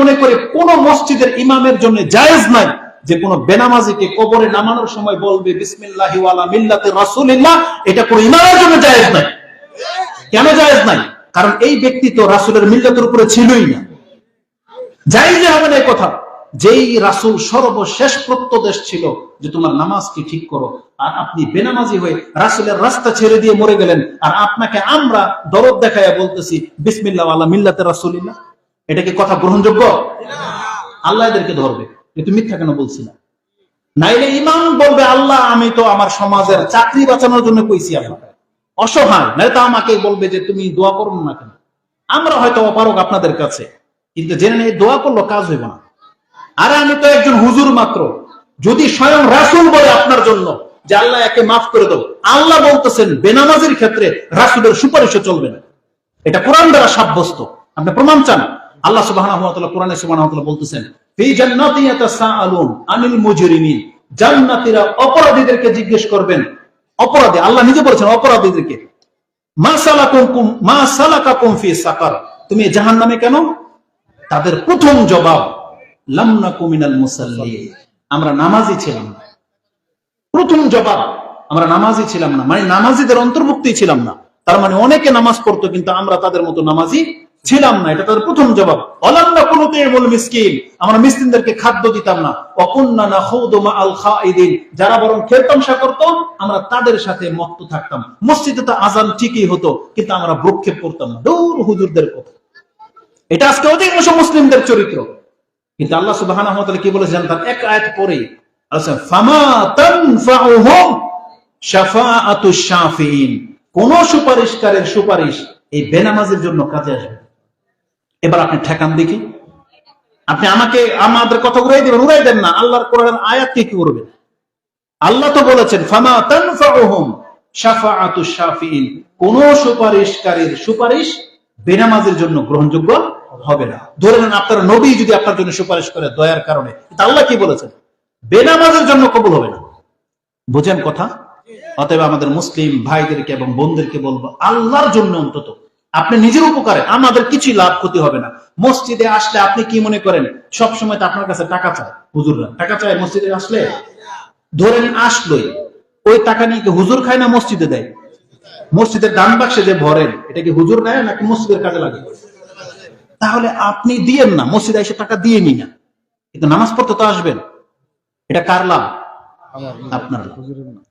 মনে করি কোন মসজিদের ইমামের জন্য জায়েজ নাই যে কোন বেনামাজিকে কবরে নামানোর সময় বলবে ওয়ালা এটা কোন ইমামের জন্য জায়েজ নাই। কেন জায়েজ নাই? কারণ এই ব্যক্তি তো মিল্লাতের উপরে ছিলই না। হবে না কথা। যেই রাসূল সর্বশেষ প্রত্যদেশ ছিল যে তোমার নামাজকে ঠিক করো, আর আপনি বেনামাজি হয়ে রাসূলের রাস্তা ছেড়ে দিয়ে মরে গেলেন, আর আপনাকে আমরা দরদ দেখাইয়া বলতেছি, বিসমিল্লাহ আল্লাহ মিল্লাতে রাসূলিল্লাহ। এটা কি কথা গ্রহণযোগ্য? আল্লাহ এদেরকে ধরবে। তুমি মিথ্যা কেন বলছি না? নাইলে ইমাম বলবে, আল্লাহ, আমি তো আমার সমাজের চাকরি বাঁচানোর জন্য কইছি আল্লাহ। অসহায়। নাহলে তো আমাকে বলবে যে তুমি দোয়া করো না কেন? আমরা হয়তো অপারক আপনাদের কাছে, কিন্তু জেনে নিয়ে দোয়া করল কাজ হইব না। আরে আমি তো একজন হুজুর মাত্র। যদি স্বয়ং রাসুল বলে আপনার জন্য যে আল্লাহ, একে মাফ করে দাও, আল্লাহ বলতেছেন, বেনামাজির ক্ষেত্রে রাসুলের সুপারিশও চলবে না। এটা কোরআন দ্বারা সাব্যস্ত। আপনি প্রমাণ চান? আল্লাহ তাআলা কোরআনে সুবহানাহু বলতেছেন আনিল জান্নাতীরা অপরাধীদেরকে জিজ্ঞেস করবেন। অপরাধী, আল্লাহ নিজে বলেছেন অপরাধীদেরকে। তুমি জাহান্নামে কেন? তাদের প্রথম জবাব আমরা নামাজি ছিলাম প্রথম জবাব, আমরা নামাজি ছিলাম না। মানে নামাজিদের অন্তর্ভুক্তই ছিলাম না। তার মানে অনেকে নামাজ পড়তো, কিন্তু আমরা তাদের মতো নামাজি ছিলাম না, এটা তাদের প্রথম জবাব। অলান্না আমরা খাদ্য দিতাম না। যারা বরং করতো, আমরা তাদের সাথে মত্ত থাকতাম। মসজিদে তো আজান ঠিকই হতো, কিন্তু আমরা ভ্রক্ষেপ করতাম না। দূর হুজুরদের কথা। এটা আজকে অধিকাংশ মুসলিমদের চরিত্র। কিন্তু আল্লাহ তাআলা কি বলেছেন? তার এক আয়াত পরে আচ্ছা কোন সুপারিশকারের সুপারিশ এই বেনামাজের জন্য কাজে আসবে এবার আপনি ঠেকান দেখি। আপনি আমাকে আমাদের কথা উড়াই দেবেন, উড়াই দেন না। আল্লাহর কোরআনের আয়াত কি করবেন আল্লাহ তো বলেছেন, ফামা তানফাউহুম শাফিঈন। কোন সুপারিশকারীর সুপারিশ বেনামাজের জন্য গ্রহণযোগ্য হবে না। ধরে নেন আপনার নবী যদি আপনার জন্য সুপারিশ করে দয়ার কারণে। আল্লাহ কি বলেছেন? বেনামাজের জন্য কবুল হবে না। বুঝেন কথা? অতএব আমাদের মুসলিম ভাইদেরকে এবং বোনদেরকে বলব, আল্লাহর জন্য অন্তত আপনি নিজের উপকারে আমাদের কিছুই লাভ ক্ষতি হবে না। মসজিদে আসলে আপনি কি মনে করেন? সব সময় তো আপনার কাছে টাকা চায় হুজুররা। টাকা চায় মসজিদে আসলে? ধরেন আসলোই ওই টাকা নিয়ে কি হুজুর খায় না মসজিদে দেয়? মসজিদের দান বাক্সে যে ভরেন এটা কি হুজুর নেয় নাকি মসজিদের কাজে লাগে? তাহলে আপনি দিয়েন না মসজিদে এসে টাকা দিয়ে নি। না কিন্তু নামাজ পড়তে তো আসবেন। এটা কার লাভ। আপনার লাভ।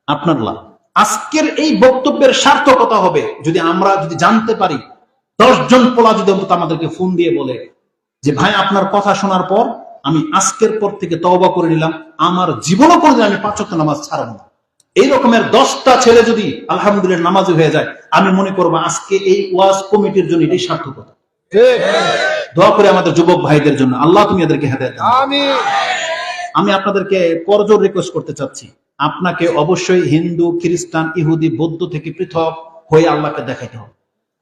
আপনার লাভ। আজকের এই বক্তব্যের সার্থকতা হবে যদি আমরা যদি জানতে পারি দশজন পোলা যদি অন্তত আমাদেরকে ফোন দিয়ে বলে যে ভাই আপনার কথা শোনার পর আমি আজকের পর থেকে তওবা করে নিলাম আমার জীবনও কোনোদিন আমি পাঁচ ওয়াক্ত নামাজ ছাড়াবো না। এই রকমের দশটা ছেলে যদি আলহামদুলিল্লাহ নামাজি হয়ে যায় আমি মনে করব আজকে এই ওয়াজ কমিটির জন্য এটাই সার্থকতা। দোয়া করে আমাদের যুবক ভাইদের জন্য। আল্লাহ তুমি এদেরকে হেদায়ত আমি আপনাদেরকে করজোর রিকোয়েস্ট করতে চাচ্ছি। আপনাকে অবশ্যই হিন্দু খ্রিস্টান ইহুদি বৌদ্ধ থেকে পৃথক হয়ে আল্লাহকে দেখাইতে হবে।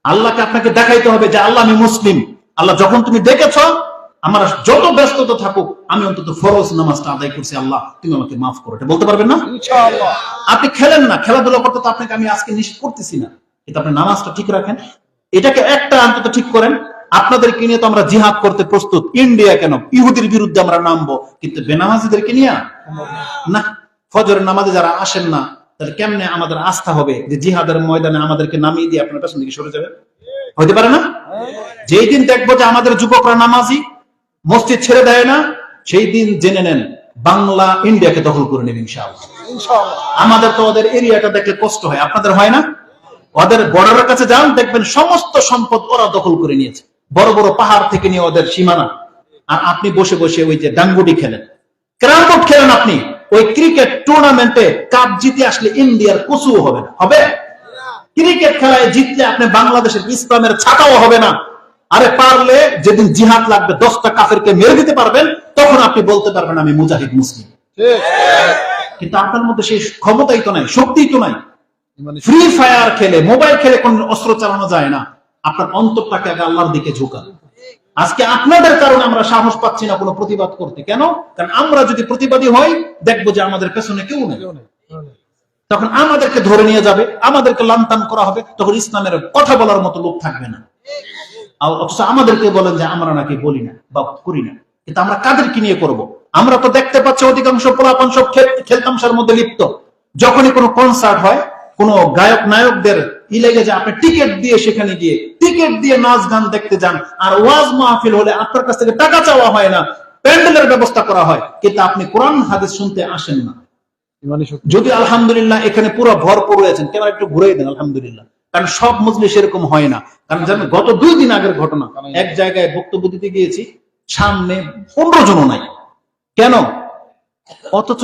আল্লাহকে আপনাকে দেখাইতে হবে যে আল্লাহ আমি মুসলিম। আল্লাহ যখন তুমি দেখেছ আমার যত ব্যস্ততা থাকুক আমি অন্তত ফরজ নামাজটা আদায় করছি আল্লাহ তুমি আমাকে মাফ করো। এটা বলতে পারবেন না? আপনি খেলেন না খেলাধুলা করতে তো আপনাকে আমি আজকে নিষেধ করতেছি না। কিন্তু আপনি নামাজটা ঠিক রাখেন। এটাকে একটা অন্তত ঠিক করেন। আপনাদেরকে নিয়ে তো আমরা জিহাদ করতে প্রস্তুত। ইন্ডিয়া কেন? ইহুদির বিরুদ্ধে আমরা নামবো। কিন্তু বেনামাজিদেরকে নিয়ে? না। ফজরের নামাজে যারা আসেন না তাহলে কেমনে আমাদের আস্থা হবে যে জিহাদের ময়দানে আমাদেরকে নামিয়ে দিয়ে আপনার পেছন দিকে সরে যাবে হইতে পারে না? যেই দিন দেখব যে আমাদের যুবকরা নামাজি মসজিদ ছেড়ে দেয় না সেই দিন জেনে নেন বাংলা ইন্ডিয়াকে দখল করে নেবে ইনশাআল্লাহ। আমাদের তো ওদের এরিয়াটা দেখলে কষ্ট হয় আপনাদের হয় না? ওদের বর্ডারের কাছে যান দেখবেন সমস্ত সম্পদ ওরা দখল করে নিয়েছে। বড় বড় পাহাড় থেকে নিয়ে ওদের সীমানা। আর আপনি বসে বসে ওই যে ডাঙ্গুটি খেলেন। ক্যারাম বোর্ড খেলেন আপনি। ওই ক্রিকেট টুর্নামেন্টে কাপ জিতে আসলে ইন্ডিয়ার কচু হবে না। হবে? ক্রিকেট খেলায় জিতলে আপনি বাংলাদেশের ইসলামের ছাতাও হবে না। আরে পারলে যেদিন জিহাদ লাগবে দশটা কাফেরকে মেরে দিতে পারবেন তখন আপনি বলতে পারবেন আমি মুজাহিদ মুসলিম। কিন্তু আপনার মধ্যে সেই ক্ষমতাই তো নাই শক্তিই তো নাই। ফ্রি ফায়ার খেলে মোবাইল খেলে কোন অস্ত্র চালানো যায় না। আপনার অন্তরটাকে আগে আল্লাহর দিকে ঝুঁকান। আজকে আপনাদের কারণে আমরা সাহস পাচ্ছি না কোনো প্রতিবাদ করতে। কেন? কারণ আমরা যদি প্রতিবাদী হই, দেখব যে আমাদের পেছনে কেউ নেই। তখন আমাদেরকে ধরে নিয়ে যাবে, আমাদেরকে লান্তান করা হবে, তখন ইসলামের কথা বলার মতো লোক থাকবে না। অথচ আমাদেরকে বলেন যে আমরা নাকি বলি না বা করি না। কিন্তু আমরা কাদেরকে নিয়ে করব? আমরা তো দেখতে পাচ্ছি অধিকাংশ পোলাপান সব খেল- খেলতামশার মধ্যে লিপ্ত। যখনই কোনো কনসার্ট হয়, কোনো গায়ক নায়কদের ই লেগে যায় আপনি টিকিট দিয়ে সেখানে গিয়ে টিকিট দিয়ে নাচ গান দেখতে যান। আর ওয়াজ মাহফিল হলে আপনার কাছ থেকে টাকা চাওয়া হয় না প্যান্ডেলের ব্যবস্থা করা হয়। কিন্তু আপনি কোরআন হাদিস শুনতে আসেন না। যদি আলহামদুলিল্লাহ এখানে পুরো ভরপুর রয়েছেন কেন একটু ঘুরে দেন আলহামদুলিল্লাহ। কারণ সব মজলিস এরকম হয় না। কারণ জানেন গত দুই দিন আগের ঘটনা। এক জায়গায় বক্তব্য দিতে গিয়েছি সামনে পনেরো জনও নাই। কেন? অথচ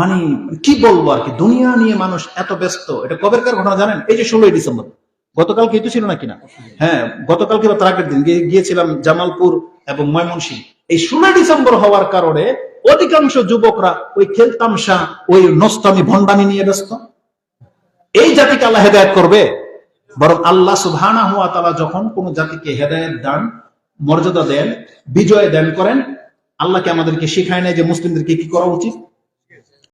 মানে কি বলব আর কি, দুনিয়া নিয়ে মানুষ এত ব্যস্ত, এটা কবেরকার ঘটনা জানেন? এই যে ষোলোই ডিসেম্বর গতকালকে তো ছিল না? হ্যাঁ গতকালকে বা তার দিন গিয়েছিলাম জামালপুর এবং ময়মনসিংহ। এই ষোলোই ডিসেম্বর হওয়ার কারণে অধিকাংশ যুবকরা ওই খেলতামশা ওই নস্তামি ভণ্ডামি নিয়ে ব্যস্ত। এই জাতিকে আল্লাহ হেদায়ত করবে? বরং আল্লাহ সুবহানা হুয়া তালা যখন কোন জাতিকে হেদায়ত দান, মর্যাদা দেন, বিজয় দান করেন আল্লাহকে আমাদেরকে শেখায় নাই যে মুসলিমদেরকে কি করা উচিত?